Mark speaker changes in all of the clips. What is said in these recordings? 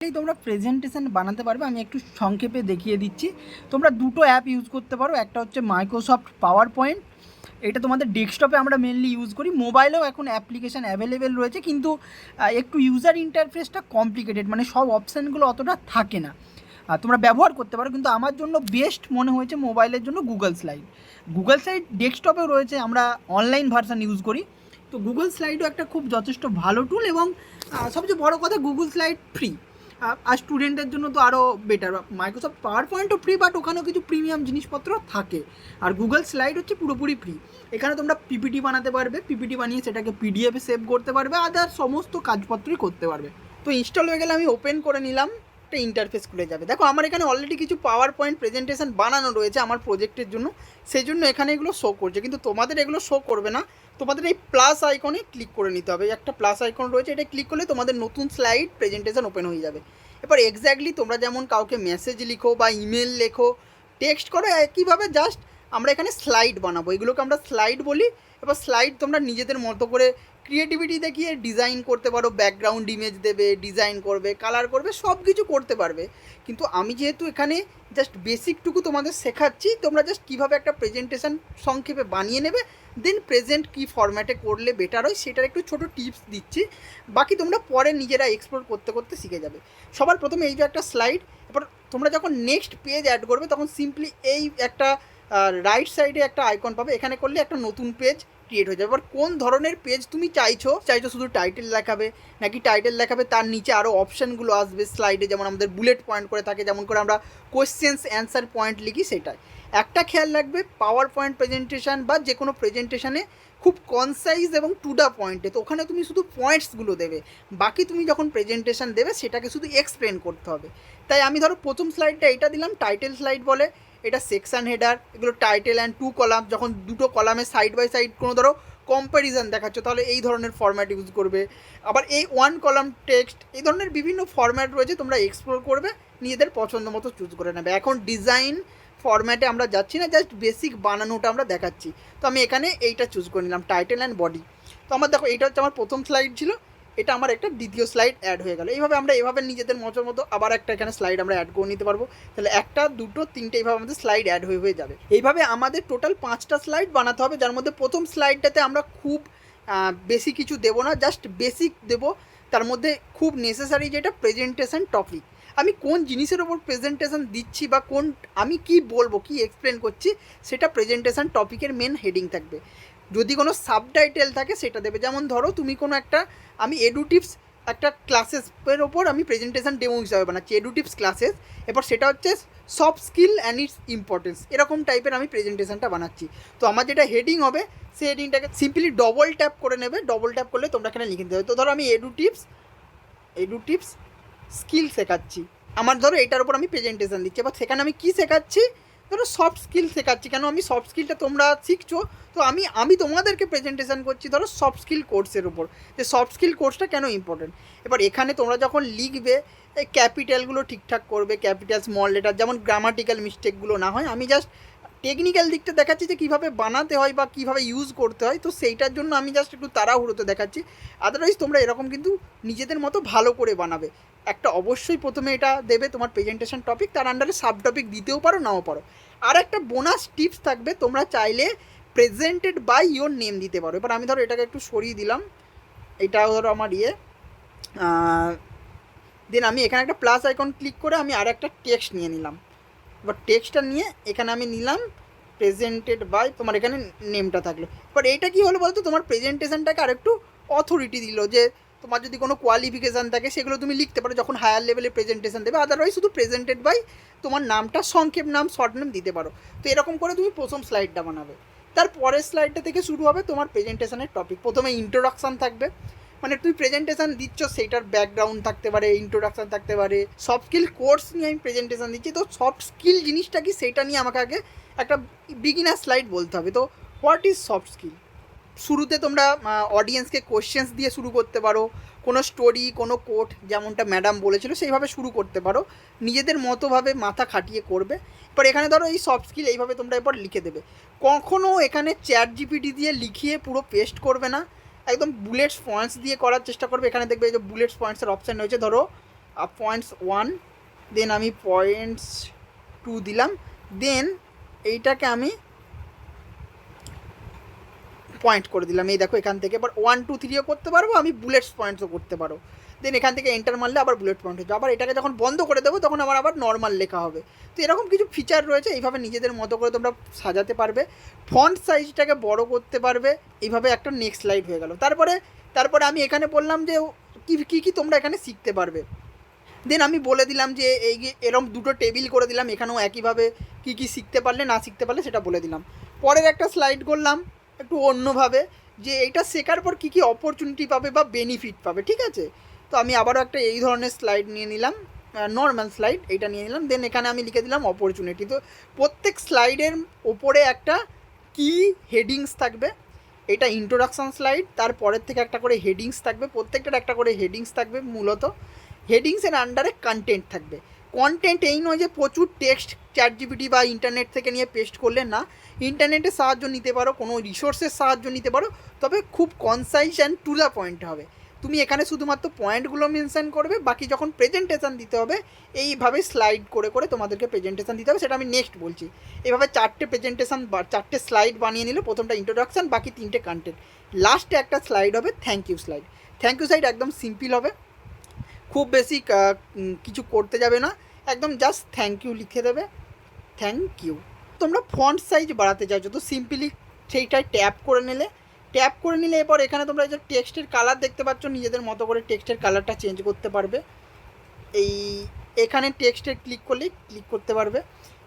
Speaker 1: তোমরা প্রেজেন্টেশন বানাতে পারবে, আমি একটু সংক্ষেপে দেখিয়ে দিচ্ছি। তোমরা দুটো অ্যাপ ইউজ করতে পারো, একটা হচ্ছে মাইক্রোসফট পাওয়ার পয়েন্ট এটা তোমাদের ডেস্কটপে আমরা মেনলি ইউজ করি, মোবাইলেও এখন অ্যাপ্লিকেশান অ্যাভেলেবেল রয়েছে, কিন্তু একটু ইউজার ইন্টারফেসটা কমপ্লিকেটেড মানে সব অপশানগুলো অতটা থাকে না। তোমরা ব্যবহার করতে পারো, কিন্তু আমার জন্য বেস্ট মনে হয়েছে মোবাইলের জন্য গুগল স্লাইড গুগল স্লাইড ডেস্কটপেও রয়েছে, আমরা অনলাইন ভার্সান ইউজ করি। তো গুগল স্লাইডও একটা খুব যথেষ্ট ভালো টুল এবং সবচেয়ে বড় কথা গুগল স্লাইড ফ্রি আর স্টুডেন্টের জন্য তো আরও বেটার মাইক্রোসফট পাওয়ার পয়েন্টও ফ্রি বাট ওখানেও কিছু প্রিমিয়াম জিনিসপত্র থাকে। আর গুগল স্লাইড হচ্ছে পুরোপুরি ফ্রি এখানে তোমরা পিপিটি বানাতে পারবে। পিপিটি বানিয়ে সেটাকে পিডিএফে সেভ করতে পারবে। আদার সমস্ত কাজপত্রই করতে পারবে। তো ইনস্টল হয়ে গেলে আমি ওপেন করে নিলাম। একটা ইন্টারফেস খুলে যাবে। দেখো, আমার এখানে অলরেডি কিছু পাওয়ার পয়েন্ট প্রেজেন্টেশন বানানো রয়েছে আমার প্রজেক্টের জন্য। সেই জন্য এখানে এগুলো শো করছে। কিন্তু তোমাদের এগুলো শো করবে না। তোমাদের এই প্লাস আইকনে ক্লিক করে নিতে হবে। একটা প্লাস আইকন রয়েছে, এটা ক্লিক করলে তোমাদের নতুন স্লাইড প্রেজেন্টেশন ওপেন হয়ে যাবে। এবার এক্স্যাক্টলি তোমরা যেমন কাউকে মেসেজ লিখো বা ইমেল লেখো টেক্সট করো, একইভাবে জাস্ট আমরা এখানে স্লাইড বানাবো। এগুলোকে আমরা স্লাইড বলি। এবার স্লাইড তোমরা নিজেদের মতো করে ক্রিয়েটিভিটি দেখিয়ে ডিজাইন করতে পারো। ব্যাকগ্রাউন্ড ইমেজ দেবে ডিজাইন করবে কালার করবে সব কিছু করতে পারবে। কিন্তু আমি যেহেতু এখানে জাস্ট বেসিকটুকু তোমাদের শেখাচ্ছি, তোমরা জাস্ট কীভাবে একটা প্রেজেন্টেশন সংক্ষেপে বানিয়ে নেবে দেন প্রেজেন্ট কী ফরম্যাটে করলে বেটার হয়, সেটার একটু ছোটো টিপস দিচ্ছি। বাকি তোমরা পরে নিজেরা এক্সপ্লোর করতে করতে শিখে যাবে। সবার প্রথমে এই যে একটা স্লাইড এবার তোমরা যখন নেক্সট পেজ অ্যাড করবে, তখন সিম্পলি এই একটা রাইট সাইডে একটা আইকন পাবে। এখানে করলে একটা নতুন পেজ ক্রিয়েট হয়ে যাবে। এবার কোন ধরনের পেজ তুমি চাইছো চাইছো শুধু টাইটেল লেখাবে নাকি টাইটেল লেখাবে তার নিচে আরও অপশানগুলো আসবে স্লাইডে যেমন আমাদের বুলেট পয়েন্ট করে থাকে, যেমন করে আমরা কোয়েশ্চেন্স অ্যান্সার পয়েন্ট লিখি সেটাই। একটা খেয়াল রাখবে পাওয়ার পয়েন্ট প্রেজেন্টেশন বা যে কোনো প্রেজেন্টেশানে খুব কনসাইজ এবং টু দ্য পয়েন্টে তো ওখানে তুমি শুধু পয়েন্টসগুলো দেবে। বাকি তুমি যখন প্রেজেন্টেশন দেবে, সেটাকে শুধু এক্সপ্লেন করতে হবে। তাই আমি ধরো প্রথম স্লাইডটা এটা দিলাম টাইটেল স্লাইড বলে। এটা সেকশন হেডার এগুলো টাইটেল অ্যান্ড টু কলাম যখন দুটো কলামে সাইড বাই সাইড কোনো ধরো কম্প্যারিজন দেখাচ্ছ, তাহলে এই ধরনের ফরম্যাট ইউজ করবে। আবার এই ওয়ান কলাম টেক্সট এই ধরনের বিভিন্ন ফরম্যাট রয়েছে, তোমরা এক্সপ্লোর করবে, নিজেদের পছন্দ মতো চুজ করে নেবে। এখন ডিজাইন ফরম্যাটে আমরা যাচ্ছি না জাস্ট বেসিক বানানোটা আমরা দেখাচ্ছি। তো আমি এখানে এইটা চুজ করে নিলাম টাইটেল অ্যান্ড বডি তো আমার দেখো, এইটা হচ্ছে আমার প্রথম স্লাইড ছিল, এটা আমার একটা দ্বিতীয় স্লাইড অ্যাড হয়ে গেল। এইভাবে আমরা এভাবে নিজেদের মতো মতো আবার একটা এখানে স্লাইড আমরা অ্যাড করে নিতে পারব। তাহলে একটা, দুটো, তিনটে এইভাবে আমাদের স্লাইড অ্যাড হয়ে হয়ে যাবে। এইভাবে আমাদের টোটাল পাঁচটা স্লাইড বানাতে হবে, যার মধ্যে প্রথম স্লাইডটাতে আমরা খুব বেশি কিছু দেবো না জাস্ট বেসিক দেবো। তার মধ্যে খুব নেসেসারি যেটা প্রেজেন্টেশন টপিক আমি কোন জিনিসের ওপর প্রেজেন্টেশন দিচ্ছি বা কোন, আমি কি বলব, কি এক্সপ্লেন করছি, সেটা প্রেজেন্টেশন টপিকের মেন হেডিং থাকবে। যদি কোনো সাবটাইটেল থাকে, সেটা দেবে। যেমন ধরো, তুমি কোনো একটা, আমি এডুটিপস একটা ক্লাসেসের ওপর আমি প্রেজেন্টেশন ডেমো হিসাবে বানাচ্ছি এডুটিপস ক্লাসেস এরপর সেটা হচ্ছে soft skill and its importance এরকম টাইপের আমি প্রেজেন্টেশনটা বানাচ্ছি। তো আমার যেটা হেডিং হবে সেই হেডিংটাকে সিম্পলি ডবল ট্যাপ করে নেবে। ডবল ট্যাপ করলে তোমরা এখানে লিখে দেবে তো ধরো আমি এডুটিপস এডুটিপস স্কিল শেখাচ্ছি। আমার ধরো এটার উপর আমি প্রেজেন্টেশন দিচ্ছি। এবার সেখানে আমি কী শেখাচ্ছি? ধরো সফট স্কিল শেখাচ্ছি। কেন আমি সফট স্কিলটা তোমরা শিখছো? তো আমি আমি তোমাদেরকে প্রেজেন্টেশন করছি ধরো সফট স্কিল কোর্সের উপর। যে সফট স্কিল কোর্সটা কেন ইম্পর্টেন্ট এবার এখানে তোমরা যখন লিখবে ক্যাপিটালগুলো ঠিকঠাক করবে ক্যাপিটাল স্মল লেটার যেমন গ্রামাটিক্যাল মিস্টেকগুলো না হয়, আমি জাস্ট টেকনিক্যাল দিকটা দেখাচ্ছি যে কীভাবে বানাতে হয় বা কীভাবে ইউজ করতে হয়। তো সেইটার জন্য আমি জাস্ট একটু তাড়াহুড়োতে দেখাচ্ছি। আদারওয়াইজ তোমরা এরকম কিন্তু নিজেদের মতো ভালো করে বানাবে। একটা অবশ্যই প্রথমে এটা দেবে তোমার প্রেজেন্টেশন টপিক তার আন্ডারে সাব টপিক দিতেও পারো, নাও পারো। আর একটা বোনাস টিপস থাকবে, তোমরা চাইলে প্রেজেন্টেড বাই ইওর নেম দিতে পারো। এবার আমি ধরো এটাকে একটু সরিয়ে দিলাম। এটাও ধরো আমার ইয়ে। দেন আমি এখানে একটা প্লাস আইকন ক্লিক করে আমি আর একটা টেক্সট নিয়ে নিলাম। এবার টেক্সটটা নিয়ে এখানে আমি নিলাম প্রেজেন্টেড বাই তোমার এখানে নেমটা থাকল। এবার এইটা কি হলো বলতো? তোমার প্রেজেন্টেশনটাকে আরেকটু অথরিটি দিল যে তোমার যদি কোনো কোয়ালিফিকেশান থাকে, সেগুলো তুমি লিখতে পারো যখন হায়ার লেভেলে প্রেজেন্টেশন দেবে। আদারওয়াইজ শুধু প্রেজেন্টেড বাই তোমার নামটা, সংক্ষেপ নাম শর্ট নেম দিতে পারো। তো এরকম করে তুমি প্রথম স্লাইডটা বানাবে। তার পরের স্লাইডটা থেকে শুরু হবে তোমার প্রেজেন্টেশনের টপিক প্রথমে ইন্ট্রোডাকশান থাকবে। মানে তুমি প্রেজেন্টেশন দিচ্ছ, সেইটার ব্যাকগ্রাউন্ড থাকতে পারে ইন্ট্রোডাকশান থাকতে পারে সফট স্কিল কোর্স নিয়ে আমি প্রেজেন্টেশন দিচ্ছি, তো সফট স্কিল জিনিসটা কি সেটা নিয়ে আমাকে আগে একটা বিগিনার স্লাইড বলতে হবে। তো হোয়াট ইজ সফট স্কিল শুরুতে তোমরা অডিয়েন্সকে কোশ্চেন্স দিয়ে শুরু করতে পারো, কোনো স্টোরি কোনো কোট যেমনটা ম্যাডাম বলেছিল, সেইভাবে শুরু করতে পারো। নিজেদের মতোভাবে মাথা খাটিয়ে করবে। এবার এখানে ধরো এই সফট স্কিল এইভাবে তোমরা এরপর লিখে দেবে। কখনও এখানে চ্যাট জিপিটি দিয়ে লিখিয়ে পুরো পেস্ট করবে না। একদম বুলেটস পয়েন্টস দিয়ে করার চেষ্টা করবে। এখানে দেখবে যে বুলেটস পয়েন্টসের অপশান রয়েছে। ধরো পয়েন্টস ওয়ান দেন আমি পয়েন্টস টু দিলাম। দেন এইটাকে আমি পয়েন্ট করে দিলাম। এই দেখো এখান থেকে। এবার ওয়ান টু থ্রিও করতে পারব, আমি বুলেটস পয়েন্টসও করতে পারো দেন এখান থেকে এন্টার মারলে আবার বুলেট পয়েন্ট হচ্ছে আবার এটাকে যখন বন্ধ করে দেবো, তখন আমার আবার নর্মাল লেখা হবে। তো এরকম কিছু ফিচার রয়েছে, এইভাবে নিজেদের মতো করে তোমরা সাজাতে পারবে। ফন্ট সাইজটাকে বড় করতে পারবে, এইভাবে একটা নেক্সট স্লাইড হয়ে গেল। তারপরে তারপরে আমি এখানে বললাম যে কী কী কী তোমরা এখানে শিখতে পারবে। দেন আমি বলে দিলাম যে এই এরম দুটো টেবিল করে দিলাম, এখানেও একইভাবে কী কী শিখতে পারলে, না শিখতে পারলে সেটা বলে দিলাম। পরের একটা স্লাইড করলাম, একটু অন্যভাবে, যে এইটা শেখার পর কী কী অপরচুনিটি পাবে বা বেনিফিট পাবে, ঠিক আছে? তো আমি আবারও একটা এই ধরনের স্লাইড নিয়ে নিলাম নর্মাল স্লাইড এইটা নিয়ে নিলাম। দেন এখানে আমি লিখে দিলাম অপরচুনিটি তো প্রত্যেক স্লাইডের ওপরে একটা কি হেডিংস থাকবে। এটা ইন্ট্রোডাকশন স্লাইড তারপরের থেকে একটা করে হেডিংস থাকবে। প্রত্যেকটার একটা করে হেডিংস থাকবে মূলত। হেডিংসের আন্ডারে কন্টেন্ট থাকবে। কন্টেন্ট এই নয় যে প্রচুর টেক্সট চ্যাট জিপিটি বা ইন্টারনেট থেকে নিয়ে পেস্ট করলে না। ইন্টারনেটের সাহায্য নিতে পারো, কোনো রিসোর্সের সাহায্য নিতে পারো। তবে খুব concise and to the point হবে। তুমি এখানে শুধুমাত্র পয়েন্টগুলো মেনশন করবে, বাকি যখন প্রেজেন্টেশন দিতে হবে, এইভাবে স্লাইড করে করে তোমাদেরকে প্রেজেন্টেশন দিতে হবে, সেটা আমি নেক্সট বলছি। এভাবে চারটে প্রেজেন্টেশন চারটে স্লাইড বানিয়ে নিলে প্রথমটা ইন্ট্রোডাকশন বাকি তিনটে কন্টেন্ট লাস্টে একটা স্লাইড হবে thank you slide thank you slide একদম সিম্পল হবে। খুব বেশি কিছু করতে যাবে না। একদম জাস্ট থ্যাংক ইউ লিখে দেবে। থ্যাংক ইউ তোমরা ফন্ট সাইজ বাড়াতে চাইছো, তো সিম্পলি সেইটাই ট্যাপ করে নিলে ট্যাপ করে নিলে এরপর এখানে তোমরা এই যে টেক্সটের কালার দেখতে পাচ্ছ, নিজেদের মতো করে টেক্সটের কালারটা চেঞ্জ করতে পারবে। এই, এখানে টেক্সটে ক্লিক করলেই ক্লিক করতে পারবে।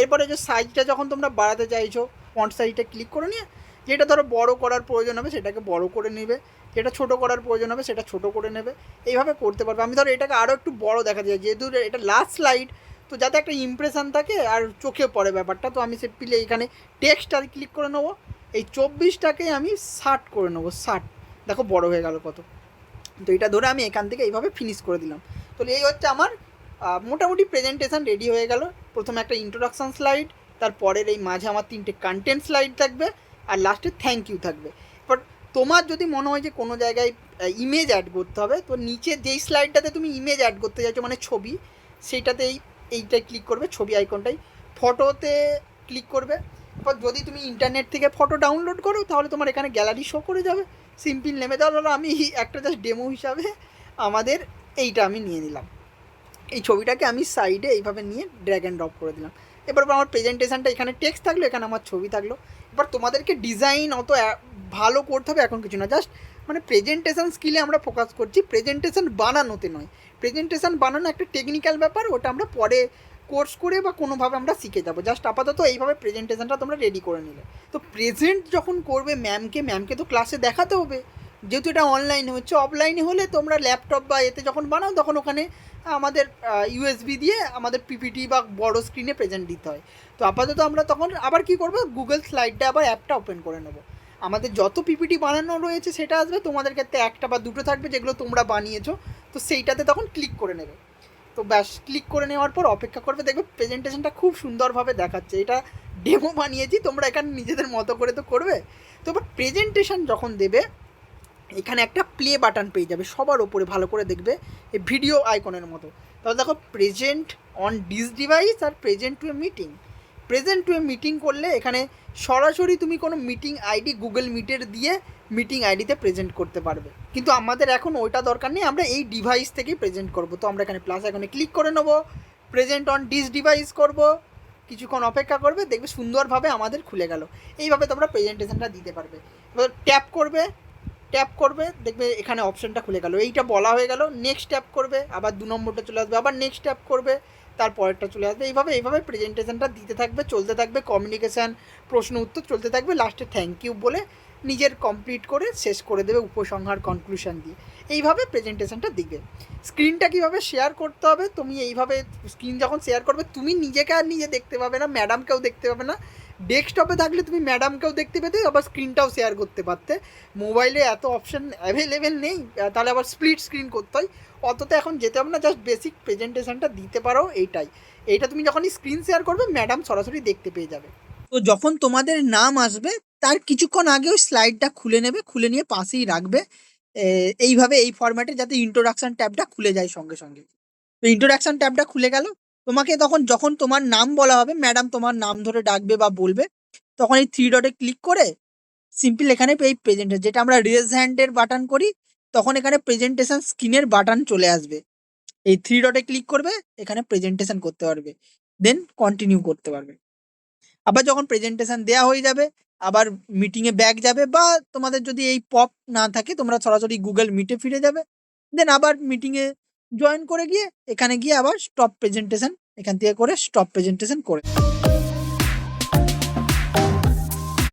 Speaker 1: এরপরে যে সাইজটা যখন তোমরা বাড়াতে চাইছো ফন্ট সাইজটা ক্লিক করে নিয়ে, যেটা ধরো বড় করার প্রয়োজন হবে, সেটাকে বড় করে নেবে। যেটা ছোট করার প্রয়োজন হবে, সেটা ছোট করে নেবে। এইভাবে করতে পারবে। আমি ধরো এটাকে আরও একটু বড় দেখা যায়, যেহেতু এটা লাস্ট স্লাইড তো যাতে একটা ইমপ্রেশন থাকে আর চোখে পড়ে ব্যাপারটা, তো আমি সিম্পলি এখানে টেক্সট আর ক্লিক করে নেব। এই চব্বিশটাকে আমি ষাট করে নেব, ষাট। দেখো বড় হয়ে গেল কত। তো এটা ধরে আমি এখান থেকে এইভাবে ফিনিশ করে দিলাম। তো এই হচ্ছে আমার মোটামুটি প্রেজেন্টেশন রেডি হয়ে গেল। প্রথমে একটা ইন্ট্রোডাকশন স্লাইড তারপরের এই মাঝে আমার তিনটে কন্টেন্ট স্লাইড থাকবে, আর লাস্টে থ্যাংক ইউ থাকবে। বাট তোমার যদি মনে হয় যে কোনো জায়গায় ইমেজ অ্যাড করতে হবে, তো নিচে যেই স্লাইডটাতে তুমি ইমেজ অ্যাড করতে চাইছো মানে ছবি সেইটাতে এই এইটাই ক্লিক করবে, ছবি আইকনটাই ফটোতে ক্লিক করবে এবার যদি তুমি ইন্টারনেট থেকে ফটো ডাউনলোড করো, তাহলে তোমার এখানে গ্যালারি শো করে যাবে। সিম্পল নেমে ধরো আমি একটা জাস্ট ডেমো হিসাবে আমাদের এইটা আমি নিয়ে নিলাম। এই ছবিটাকে আমি সাইডে এইভাবে নিয়ে ড্র্যাগ অ্যান্ড ড্রপ করে দিলাম। এবার আমার প্রেজেন্টেশনটা এখানে টেক্সট থাকল, এখানে আমার ছবি থাকল। এবার তোমাদেরকে ডিজাইন অত ভালো করতে হবে এখন কিছু না জাস্ট মানে প্রেজেন্টেশন স্কিলে আমরা ফোকাস করছি। প্রেজেন্টেশন বানানোতে নয়। প্রেজেন্টেশন বানানো একটা টেকনিক্যাল ব্যাপার, ওটা আমরা পরে কোর্স করে বা কোনোভাবে আমরা শিখে যাব। জাস্ট আপাতত এইভাবে প্রেজেন্টেশনটা তোমরা রেডি করে নিলে। তো প্রেজেন্ট যখন করবে ম্যামকে ম্যামকে তো ক্লাসে দেখাতে হবে। যেহেতু এটা অনলাইনে হচ্ছে অফলাইনে হলে তোমরা ল্যাপটপ বা এতে যখন বানাও, তখন ওখানে আমাদের ইউএসবি দিয়ে আমাদের পিপিটি বা বড় স্ক্রিনে প্রেজেন্ট দিতে হয়। তো আপাতত আমরা তখন আবার কি করব গুগল স্লাইডটা আবার অ্যাপটা ওপেন করে নেব। আমাদের যত পিপিটি বানানো রয়েছে, সেটা আসবে তোমাদের ক্ষেত্রে একটা বা দুটো থাকবে, যেগুলো তোমরা বানিয়েছো। তো সেইটাতে তখন ক্লিক করে নেবে। তো ব্যাস ক্লিক করে নেওয়ার পর অপেক্ষা করবে, দেখবে প্রেজেন্টেশনটা খুব সুন্দরভাবে দেখাচ্ছে। এটা ডেমো বানিয়েছি, তোমরা এখানে নিজেদের মতো করে তো করবে। তো এবার প্রেজেন্টেশন যখন দেবে, এখানে একটা প্লে বাটন পেয়ে যাবে, সবার ওপরে ভালো করে দেখবে এই ভিডিও আইকনের মতো। তাহলে দেখো present on this device R present to a meeting present to a meeting করলে এখানে সরাসরি তুমি কোনো মিটিং আইডি গুগল মিটের দিয়ে মিটিং আইডিতে প্রেজেন্ট করতে পারবে। কিন্তু আমাদের এখন ওইটা দরকার নেই, আমরা এই ডিভাইস থেকেই প্রেজেন্ট করব। তো আমরা এখানে প্লাস এখানে ক্লিক করে নেব প্রেজেন্ট অন ডিস ডিভাইস করব, কিছুক্ষণ অপেক্ষা করবে, দেখবে সুন্দরভাবে আমাদের খুলে গেল। এইভাবে তোমরা প্রেজেন্টেশনটা দিতে পারবে। এবার ট্যাপ করবে ট্যাপ করবে, দেখবে এখানে অপশনটা খুলে গেল। এইটা বলা হয়ে গেল নেক্সট ট্যাপ করবে, আবার দু নম্বরটা চলে আসবে, আবার নেক্সট ট্যাপ করবে তারপরেরটা চলে আসবে। এইভাবে এইভাবে প্রেজেন্টেশনটা দিতে থাকবে, চলতে থাকবে কমিউনিকেশান প্রশ্ন উত্তর চলতে থাকবে লাস্টে থ্যাংক ইউ বলে নিজের কমপ্লিট করে শেষ করে দেবে উপসংহার কনক্লুশন দিয়ে। এইভাবে প্রেজেন্টেশনটা দিবে। স্ক্রিনটা কীভাবে শেয়ার করতে হবে? তুমি এইভাবে স্ক্রিন যখন শেয়ার করবে, তুমি নিজেকে আর নিজে দেখতে পাবে না ম্যাডামকেও দেখতে পাবে না। ডেস্কটপে থাকলে তুমি ম্যাডামকেও দেখতে পেতে, আবার স্ক্রিনটাও শেয়ার করতে পারতে। মোবাইলে এত অপশান অ্যাভেলেবেল নেই তাহলে আবার স্প্লিট স্ক্রিন করতে হয়। অতটা এখন যেতে হবে না জাস্ট বেসিক প্রেজেন্টেশনটা দিতে পারো, এইটাই। এইটা তুমি যখনই স্ক্রিন শেয়ার করবে ম্যাডাম সরাসরি দেখতে পেয়ে যাবে। তো যখন তোমাদের নাম আসবে তার কিছুক্ষণ আগে ওই স্লাইডটা খুলে নেবে, খুলে নিয়ে পাশেই রাখবে। এইভাবে এই ফরম্যাটে যাতে ইন্ট্রোডাকশন ট্যাবটা খুলে যায় সঙ্গে সঙ্গে। তো ইন্ট্রোডাকশন ট্যাবটা খুলে গেল। তোমাকে তখন যখন তোমার নাম বলা হবে ম্যাডাম তোমার নাম ধরে ডাকবে বা বলবে, তখন এই থ্রি ডটে ক্লিক করে সিম্পল এখানে এই প্রেজেন্টেশন যেটা আমরা রেজ হ্যান্ডের বাটন করি, তখন এখানে প্রেজেন্টেশন স্ক্রিনের বাটন চলে আসবে। এই থ্রি ডটে ক্লিক করবে, এখানে প্রেজেন্টেশন করতে পারবে। দেন কন্টিনিউ করতে পারবে। আবার যখন প্রেজেন্টেশন দেয়া হয়ে যাবে আবার মিটিংয়ে ব্যাক যাবে বা তোমাদের যদি এই পপ না থাকে, তোমরা সরাসরি গুগল মিটে ফিরে যাবে। দেন আবার মিটিংয়ে জয়েন করে গিয়ে, এখানে গিয়ে আবার স্টপ প্রেজেন্টেশন এখান থেকে করে স্টপ প্রেজেন্টেশন করে।